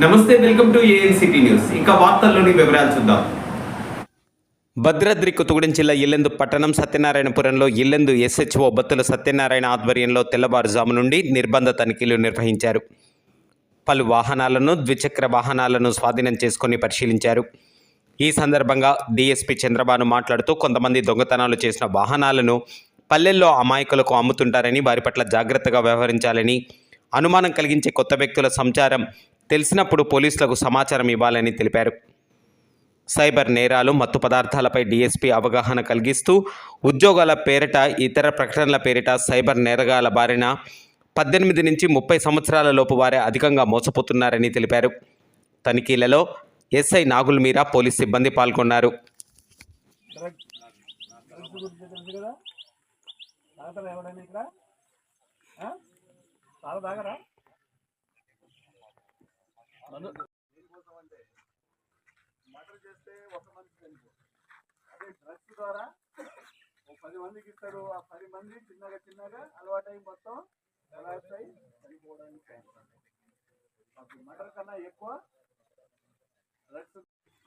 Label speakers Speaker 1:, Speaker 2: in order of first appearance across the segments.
Speaker 1: నమస్తే welcome to ANCT news. వార్తల్లోని వివరాలు చూద్దాం.
Speaker 2: భద్రాద్రి కొత్తగూడెం జిల్లా ఇల్లెందు పట్టణం సత్యనారాయణపురంలో ఇల్లెందు ఎస్హెచ్ఓ బత్తుల సత్యనారాయణ ఆధ్వర్యంలో తెల్లవారుజాము నుండి నిర్బంధ తనిఖీలు నిర్వహించారు. పలు వాహనాలను ద్విచక్ర వాహనాలను స్వాధీనం చేసుకుని పరిశీలించారు. ఈ సందర్భంగా డీఎస్పీ చంద్రబాను మాట్లాడుతూ కొంతమంది దొంగతనాలు చేసిన వాహనాలను పల్లెల్లో అమాయకులకు అమ్ముతుంటారని వారి పట్ల జాగ్రత్తగా వ్యవహరించాలని అనుమానం కలిగించే కొత్త వ్యక్తుల సంచారం తెలిసినప్పుడు పోలీసులకు సమాచారం ఇవ్వాలని తెలిపారు. సైబర్ నేరాలు మత్తు పదార్థాలపై డీఎస్పీ అవగాహన కలిగిస్తూ ఉద్యోగాల పేరిట ఇతర ప్రకటనల పేరిట సైబర్ నేరగాల బారిన పద్దెనిమిది నుంచి ముప్పై సంవత్సరాల లోపు వారే అధికంగా మోసపోతున్నారని తెలిపారు. తనిఖీలలో ఎస్ఐ నాగుల్ మీరా పోలీస్ సిబ్బంది పాల్గొన్నారు.
Speaker 3: ఇక్కడ చేస్తే అదే డ్రగ్స్ ద్వారా ఒక పది మందికి ఇస్తారు ఆ పది మంది చిన్నగా చిన్నగా అలవాటై మొత్తం కొలాప్స్ చనిపోవడానికి మటర్ కన్నా ఎక్కువ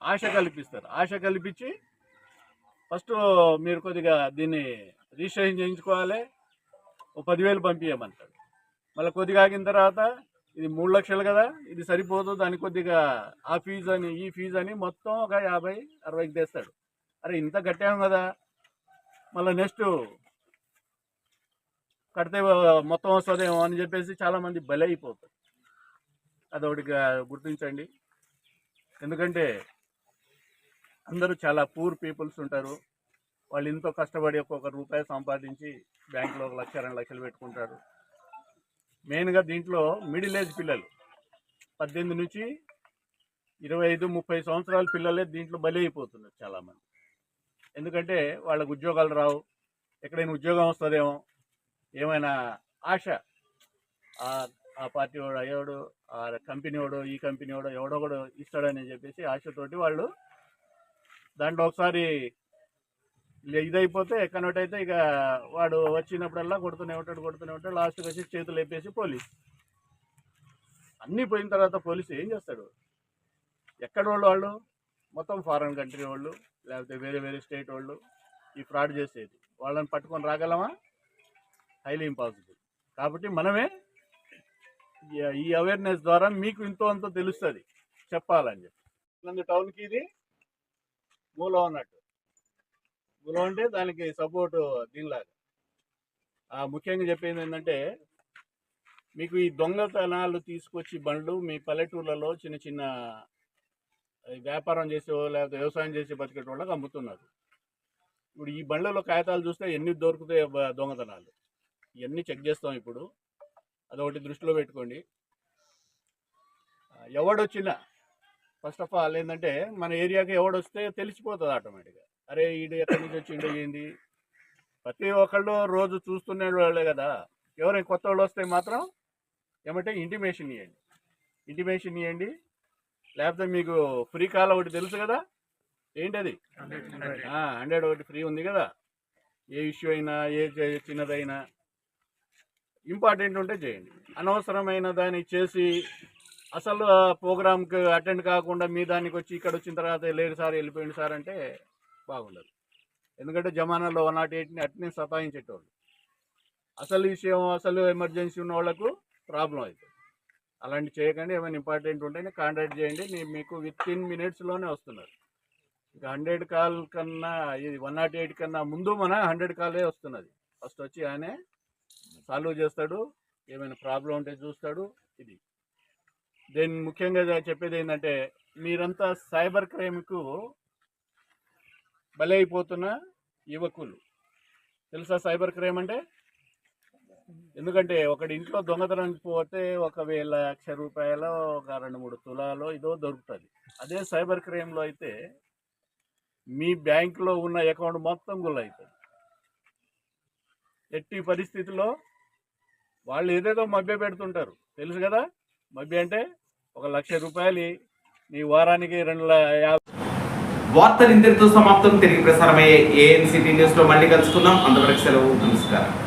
Speaker 3: ఆశ కల్పిస్తారు. ఆశ కల్పించి ఫస్ట్ మీరు కొద్దిగా దీన్ని రిజిస్ట్రేషన్ చేయించుకోవాలి. ఓ పదివేలు పంపించమంటాడు మళ్ళీ కొద్దిగా ఆగిన తర్వాత ఇది మూడు లక్షలు కదా ఇది సరిపోదు దాని కొద్దిగా ఆ ఫీజు అని ఈ ఫీజు అని మొత్తం ఒక యాభై అరవైకి తెస్తాడు. అరే ఇంత కట్టాము కదా. మళ్ళీ నెక్స్ట్ కడితే మొత్తం వస్తుందేమో అని చెప్పేసి చాలామంది బలి అయిపోతారు అదొకటిగా గుర్తించండి. ఎందుకంటే అందరూ చాలా పూర్ పీపుల్స్ ఉంటారు. వాళ్ళు ఎంతో కష్టపడి ఒక్కొక్క రూపాయి సంపాదించి బ్యాంకులో ఒక లక్ష రెండు లక్షలు పెట్టుకుంటారు. మెయిన్గా దీంట్లో మిడిల్ ఏజ్ పిల్లలు. పద్దెనిమిది నుంచి ఇరవై ఐదు ముప్పై సంవత్సరాల పిల్లలే దీంట్లో బలి అయిపోతున్నారు చాలామంది. ఎందుకంటే వాళ్ళకు ఉద్యోగాలు రావు. ఎక్కడైనా ఉద్యోగం వస్తుందేమో. ఏమైనా ఆశ. ఆ- పార్టీ వాడు అయ్యోడు ఆ కంపెనీ వాడు ఈ కంపెనీ వాడు ఎవడో కూడా ఇస్తాడని చెప్పేసి ఆశతోటి వాళ్ళు దాంట్లో ఒకసారి ఇదైపోతే కన్వర్ట్ అయితే ఇక వాడు వచ్చినప్పుడల్లా కొడుతూనే ఉంటాడు కొడుతూనే ఉంటాడు లాస్ట్కి వచ్చి చేతులు వేపేసి పోలీస్. అన్నీ పోయిన తర్వాత పోలీసు ఏం చేస్తాడు? ఎక్కడ వాళ్ళు? వాళ్ళు మొత్తం ఫారెన్ కంట్రీ వాళ్ళు లేకపోతే వేరే వేరే స్టేట్ వాళ్ళు ఈ ఫ్రాడ్ చేసేది. వాళ్ళని పట్టుకొని రాగలమా? హైలీ ఇంపాసిబుల్ కాబట్టి మనమే ఈ- అవేర్నెస్ ద్వారా మీకు ఇంతో అంతో తెలుస్తుంది. చెప్పాలని చెప్పి. టౌన్కి ఇది మూలం అన్నట్టు. మూలం అంటే దానికి సపోర్టు దీనిలాగా. ముఖ్యంగా చెప్పేది ఏంటంటే మీకు ఈ దొంగతనాలు తీసుకొచ్చి బండ్లు మీ పల్లెటూర్లలో చిన్న చిన్న వ్యాపారం చేసే లేకపోతే వ్యవసాయం చేసి బతికేట వాళ్ళకి అమ్ముతున్నారు. ఇప్పుడు ఈ బండ్లలో కాగితాలు చూస్తే ఎన్ని దొరుకుతాయి దొంగతనాలు. ఇవన్నీ చెక్ చేస్తాం ఇప్పుడు. అదొకటి దృష్టిలో పెట్టుకోండి. ఎవడొచ్చినా ఫస్ట్ ఆఫ్ ఆల్ ఏంటంటే మన ఏరియాకి ఎవడొస్తే తెలిసిపోతుంది ఆటోమేటిక్గా అరే ఈడు ఎక్కడి నుంచి వచ్చిండో ఏంది ప్రతి ఒక్కళ్ళు రోజు చూస్తున్న వాళ్ళే కదా. ఎవరైనా కొత్త వాళ్ళు వస్తే మాత్రం ఏమంటే ఇంటిమేషన్ ఇవ్వండి ఇంటిమేషన్ ఇవ్వండి లేకపోతే మీకు ఫ్రీ కాల్ ఒకటి తెలుసు కదా? ఏంటది? హండ్రెడ్ ఒకటి ఫ్రీ ఉంది కదా. ఏ ఇష్యూ అయినా ఏ చిన్నదైనా ఇంపార్టెంట్ ఉంటే చేయండి. అనవసరమైన దాన్ని చేసి అసలు ప్రోగ్రామ్కి అటెండ్ కాకుండా మీ దానికి వచ్చి ఇక్కడ వచ్చిన తర్వాత లేదు సార్ వెళ్ళిపోయింది సార్ అంటే బాగుండదు. ఎందుకంటే జమానాలో వన్ నాట్ ఎయిట్ని అట్నే సతాయించేటోళ్ళు. అసలు విషయం అసలు ఎమర్జెన్సీ ఉన్న వాళ్ళకు ప్రాబ్లం అవుతుంది అలాంటి చేయకండి ఏమైనా ఇంపార్టెంట్ ఉంటేనే కాంటాక్ట్ చేయండి. నేను మీకు విత్ ఇన్ మినిట్స్లోనే వస్తున్నారు. ఇక హండ్రెడ్ కాల్ కన్నా ఇది వన్ నాట్ ఎయిట్ కన్నా ముందు మన హండ్రెడ్ కాలే వస్తున్నది. ఫస్ట్ వచ్చి ఆయనే సాల్వ్ చేస్తాడు ఏమైనా ప్రాబ్లం ఉంటే చూస్తాడు ఇది. దెన్ ముఖ్యంగా చెప్పేది ఏంటంటే మీరంతా సైబర్ క్రైమ్కు బలైపోతున్న యువకులు. తెలుసా సైబర్ క్రైమ్ అంటే? ఎందుకంటే ఒకటి ఇంట్లో దొంగతనానికి పోతే ఒకవేళ లక్ష రూపాయలు ఒక రెండు మూడు తులాలో ఇదో దొరుకుతుంది. అదే సైబర్ క్రైమ్లో అయితే మీ బ్యాంకులో ఉన్న అకౌంట్ మొత్తం గుల్ల అవుతుంది ఎట్టి పరిస్థితిలో వాళ్ళు ఏదేదో మభ్య పెడుతుంటారు. తెలుసు కదా? మభ్య అంటే ఒక లక్ష రూపాయలు నీ వారానికి రెండు
Speaker 2: వార్తలు ఇంతటితో సమాప్తం. తిరిగి ప్రసారమయ్యే ఏఎన్సిటీ న్యూస్లో మళ్ళీ కలుసుకుందాం. అంతవరకు సెలవు నమస్కారం.